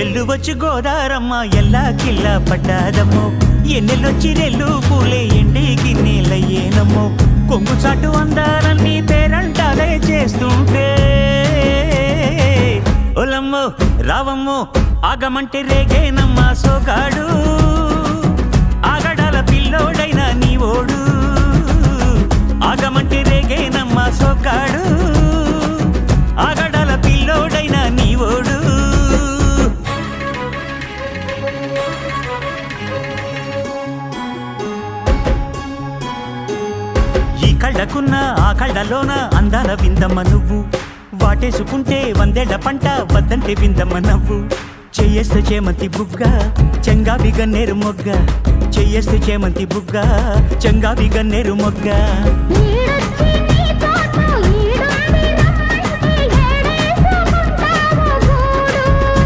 ఎల్లు వచ్చి గోదారమ్మ ఎల్లా కిల్లా పడ్డాదమ్మో. ఎన్నెల్లొచ్చి రెల్లు పూలే ఎండి గిన్నెలయ్యేనమ్మో. కొంగు చాటు అందాలన్నీ పేరంటాలే చేస్తుంటే. ఒలమ్మో రావమ్మో ఆగమంటే రేగేనమ్మా సోగాడు. ఆగడాల పిల్లోడైనా నీ ఓడు. ఆగమంటే రేగేనమ్మా సోగాడు. ఈ కళ్ళకున్న ఆ కళ్ళలోన అందాల విందమ్మ నువ్వు. వాటేసుకుంటే వందేళ్ళ పంట వద్దంటే విందమ్మ నవ్వు. చెయ్యేస్తే చేమంతి బుగ్గ చెంగావి గన్నేరు మొగ్గ. చెయ్యేస్తే చేమంతి బుగ్గ చెంగావి గన్నేరు మొగ్గ.